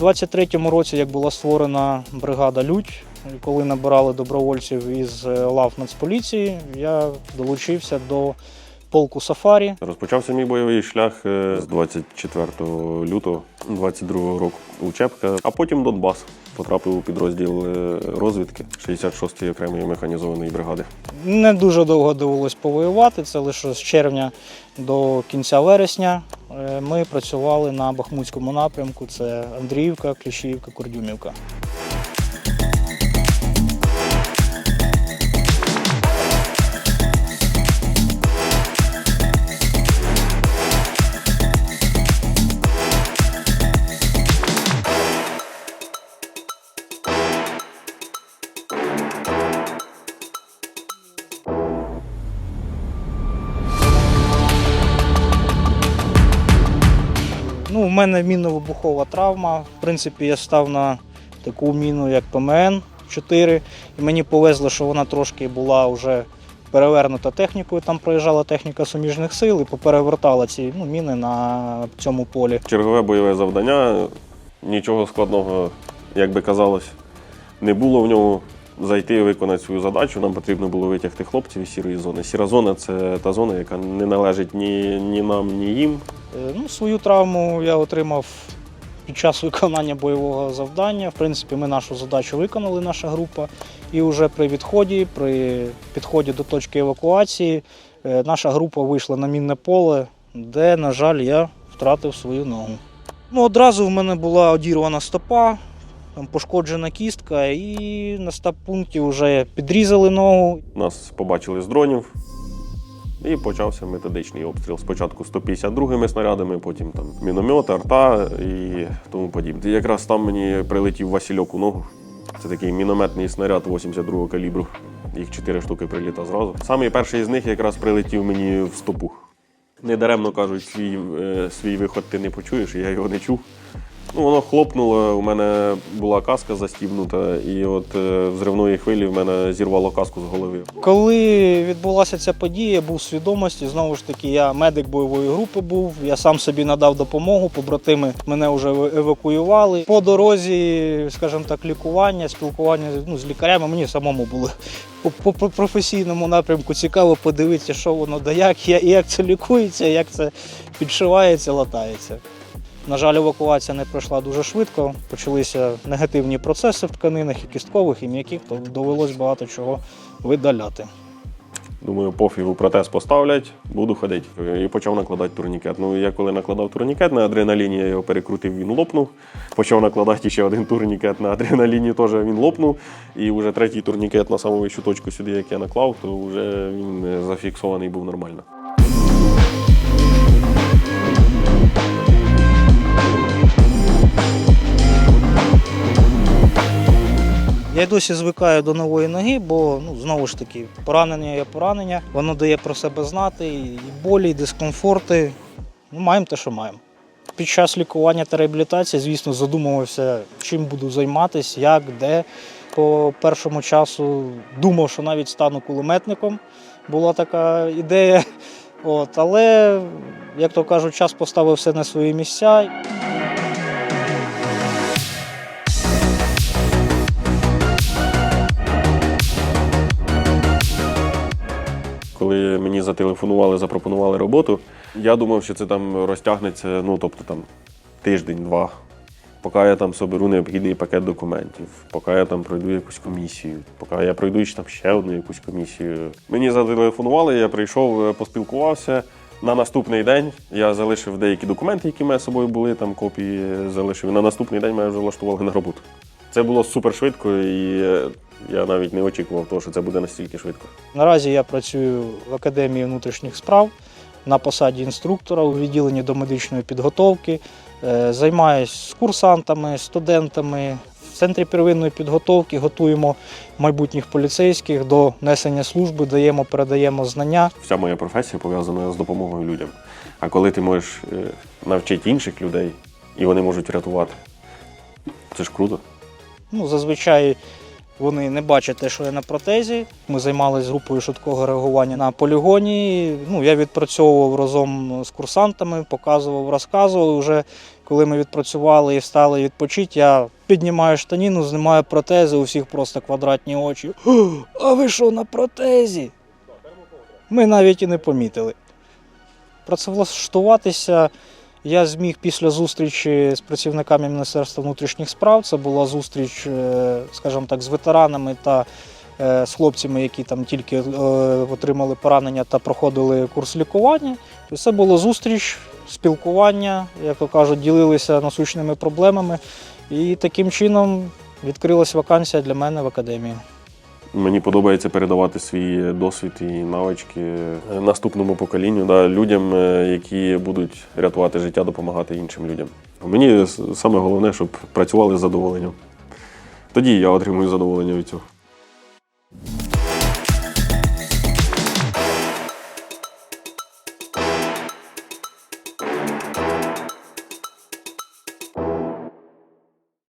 23-му році, як була створена бригада Людь, коли набирали добровольців із е, лав Нацполіції, я долучився до полку Сафарі. Розпочався мій бойовий шлях е, з 24 лютого 22 року учебка, а потім Донбас. Потрапив у підрозділ е, розвідки 66-ї окремої механізованої бригади. Не дуже довго довелось повоювати. Це лише з червня до кінця вересня. Е, Ми працювали на Бахмутському напрямку. Це Андріївка, Кліщіївка, Курдюмівка. Мене мінно-вибухова травма. В принципі, я став на таку міну, як ПМН 4. І мені повезло, що вона трошки була вже перевернута технікою. Там проїжджала техніка суміжних сил і поперевертала ці ну, міни на цьому полі. Чергове бойове завдання. Нічого складного, як би казалось, не було в ньому. Зайти і виконати свою задачу. Нам потрібно було витягти хлопців із сірої зони. Сіра зона це та зона, яка не належить ні, ні нам, ні їм. Е, Ну, свою травму я отримав під час виконання бойового завдання. В принципі, ми нашу задачу виконали, наша група. І вже при відході, при підході до точки евакуації, е, наша група вийшла на мінне поле, де, на жаль, я втратив свою ногу. Ну, одразу в мене була одірвана стопа, там пошкоджена кістка, і на стаб-пункті вже підрізали ногу. Нас побачили з дронів. І почався методичний обстріл. Спочатку 152-ми снарядами, потім там міномет, арта і тому подібне. Якраз там мені прилетів Васильок у ногу. Це такий мінометний снаряд 82-го калібру. Їх чотири штуки приліта зразу. Самий перший з них якраз прилетів мені в стопу. Недаремно кажуть, свій, е, свій виход ти не почуєш, я його не чув. Ну, воно хлопнуло, у мене була каска застібнута, і от е, взривної хвилі в мене зірвало каску з голови. Коли відбулася ця подія, я був у свідомості. Знову ж таки, я медик бойової групи був. Я сам собі надав допомогу. Побратими мене вже евакуювали. По дорозі, скажімо так, лікування, спілкування ну, з лікарями. Мені самому було по професійному напрямку цікаво подивитися, що воно да як, як це лікується, як це підшивається, латається. На жаль, евакуація не пройшла дуже швидко. Почалися негативні процеси в тканинах, і кісткових, і м'яких, то довелось багато чого видаляти. Думаю, пофігу протез поставлять, буду ходити. І почав накладати турнікет. Ну, я коли накладав турнікет на адреналіні, я його перекрутив, він лопнув. Почав накладати ще один турнікет на адреналіні, теж він лопнув. І вже третій турнікет на саму вищу точку сюди, як я наклав, то вже він е, зафіксований був нормально. Я досі звикаю до нової ноги, бо ну, знову ж таки, поранення є поранення, воно дає про себе знати, і болі, і дискомфорти. Ну, маємо те, що маємо. Під час лікування та реабілітації, звісно, задумувався, чим буду займатися, як, де. По першому часу думав, що навіть стану кулеметником. Була така ідея. От, але, як то кажуть, час поставив все на свої місця. Мені зателефонували, запропонували роботу, я думав, що це там розтягнеться, ну тобто там тиждень-два. Поки я там соберу необхідний пакет документів, поки я там пройду якусь комісію, поки я пройду там ще одну якусь комісію. Мені зателефонували, я прийшов, е, поспілкувався. На наступний день я залишив деякі документи, які в з собою були, там копії залишив. На наступний день мене вже влаштували на роботу. Це було супер швидко, і е, я навіть не очікував того, що це буде настільки швидко. Наразі я працюю в Академії внутрішніх справ на посаді інструктора у відділенні домедичної підготовки. Е, Займаюсь з курсантами, студентами. В центрі первинної підготовки готуємо майбутніх поліцейських до несення служби, даємо, передаємо знання. Вся моя професія пов'язана з допомогою людям. А коли ти можеш е, навчити інших людей, і вони можуть врятувати, це ж круто. Ну, зазвичай вони не бачать те, що я на протезі. Ми займалися групою швидкого реагування на полігоні. Ну, я відпрацьовував разом з курсантами, показував, розказував. Вже коли ми відпрацювали і встали відпочити, я піднімаю штаніну, знімаю протези, у всіх просто квадратні очі. А ви що на протезі? Ми навіть і не помітили. Працевлаштуватися я зміг після зустрічі з працівниками Міністерства внутрішніх справ. Це була зустріч, е, скажімо так, з ветеранами та е, з хлопцями, які там тільки е, отримали поранення та проходили курс лікування. Це було зустріч, спілкування, як то кажуть, ділилися насущними проблемами. І таким чином відкрилась вакансія для мене в академії. Мені подобається передавати свій досвід і навички наступному поколінню, да, людям, е, які будуть рятувати життя, допомагати іншим людям. Мені саме головне, щоб працювали з задоволенням. Тоді я отримую задоволення від цього.